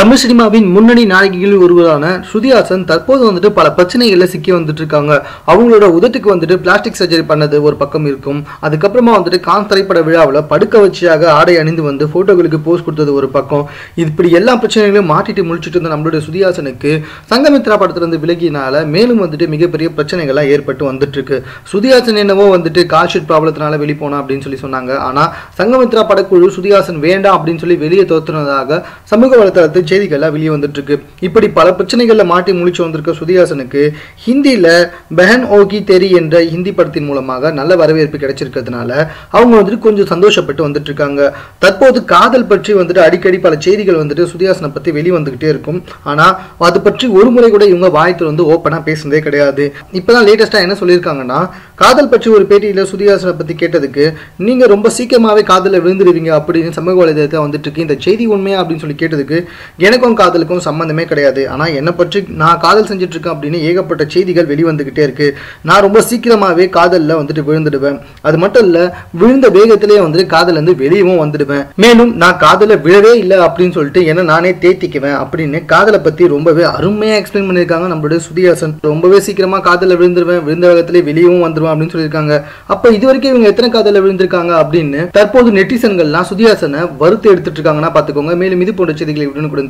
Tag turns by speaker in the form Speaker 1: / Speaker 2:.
Speaker 1: தமிழ் சினிமாவின் முன்னணி நாயகிகளில் ஒருவரான ஸ்ருதிஹாசன் தற்போது வந்துட்டு பல பிரச்சனைகளில் சிக்கி வந்துட்டு இருக்காங்க அவங்களோட உதட்டுக்கு வந்துட்டு பிளாஸ்டிக் சர்ஜரி பண்ணது ஒரு பக்கம் இருக்கும். அதுக்கப்புறமா வந்துட்டு கான் திரைப்பட விழாவில் படுக்க வச்சியாக ஆடை அணிந்து வந்து போட்டோகளுக்கு போஸ்ட் கொடுத்தது ஒரு பக்கம். இப்படி எல்லா பிரச்சனைகளையும் மாட்டிட்டு முழிச்சிட்டு இருந்த நம்மளுடைய சுதிஹாசனுக்கு சங்கமித்ரா படத்திலிருந்து விலகினால மேலும் வந்துட்டு மிகப்பெரிய பிரச்சனைகள்லாம் ஏற்பட்டு வந்துட்டு இருக்கு ஸ்ருதி என்னவோ வந்துட்டு கால்ஷீட் ப்ராப்ளத்தினால வெளிப்போனா அப்படின்னு சொல்லி சொன்னாங்க. ஆனால் சங்கமித்ரா படக்குழு சுதிஹாசன் வேண்டாம் அப்படின்னு சொல்லி வெளியே தோத்துனதாக சமூக வலைத்தளத்தில் செய்திகள்லாம் வெளியே வந்துட்டுருக்கு. இப்படி பல பிரச்சனைகளில் மாட்டி முழிச்சு வந்திருக்க சுதிஹாசனுக்கு ஹிந்தியில் பெஹன் ஓகி தெரி என்ற ஹிந்தி படத்தின் மூலமாக நல்ல வரவேற்பு கிடைச்சிருக்கிறதுனால அவங்க வந்துட்டு கொஞ்சம் சந்தோஷப்பட்டு வந்துட்டு இருக்காங்க தற்போது காதல் பற்றி வந்துட்டு அடிக்கடி பல செய்திகள் வந்துட்டு ஸ்ருதிஹாசனை பற்றி வெளி வந்துகிட்டே இருக்கும். ஆனால் அது பற்றி ஒரு முறை கூட இவங்க வாயத்தில் வந்து ஓப்பனாக பேசுனதே கிடையாது. இப்போதான் லேட்டஸ்ட்டாக என்ன சொல்லியிருக்காங்கன்னா காதல் பற்றி ஒரு பேட்டியில் ஸ்ருதிஹாசனை பற்றி கேட்டதுக்கு நீங்கள் ரொம்ப சீக்கிரமாகவே காதலில் விழுந்துருவீங்க அப்படின்னு சமூக வலைதளத்தில் வந்துட்டு இருக்கு இந்த செய்தி உண்மையா அப்படின்னு சொல்லி கேட்டதுக்கு எனக்கும் காதலுக்கும் சம்மந்தமே கிடையாது. ஆனால் என்னை பற்றி நான் காதல் செஞ்சுட்டு இருக்கேன் அப்படின்னு ஏகப்பட்ட செய்திகள் வெளிவந்துகிட்டே இருக்கு. நான் ரொம்ப சீக்கிரமாவே காதலில் வந்துட்டு விழுந்துடுவேன். அது மட்டும் இல்ல விழுந்த வேகத்திலேயே வந்துட்டு காதல் இருந்து வெளியவும் வந்துடுவேன். மேலும் நான் காதலில் விழவே இல்லை அப்படின்னு சொல்லிட்டு என்ன நானே தேத்திக்குவேன் அப்படின்னு காதலை பற்றி ரொம்பவே அருமையாக எக்ஸ்பிளைன் பண்ணியிருக்காங்க நம்மளுடைய சுதிஹாசன். ரொம்பவே சீக்கிரமா காதலில் விழுந்துருவேன். விழுந்த வேகத்திலே வெளியவும் வந்துருவேன் அப்படின்னு சொல்லியிருக்காங்க. அப்போ இது வரைக்கும் இவங்க எத்தனை காதலில் விழுந்திருக்காங்க அப்படின்னு தற்போது நெட்டிசன்கள்லாம் சுதிஹாசனை வறுத்து எடுத்துட்டு இருக்காங்கன்னா பார்த்துக்கோங்க மேலும் இது போன்ற செய்திகளை உடனுக்குடன்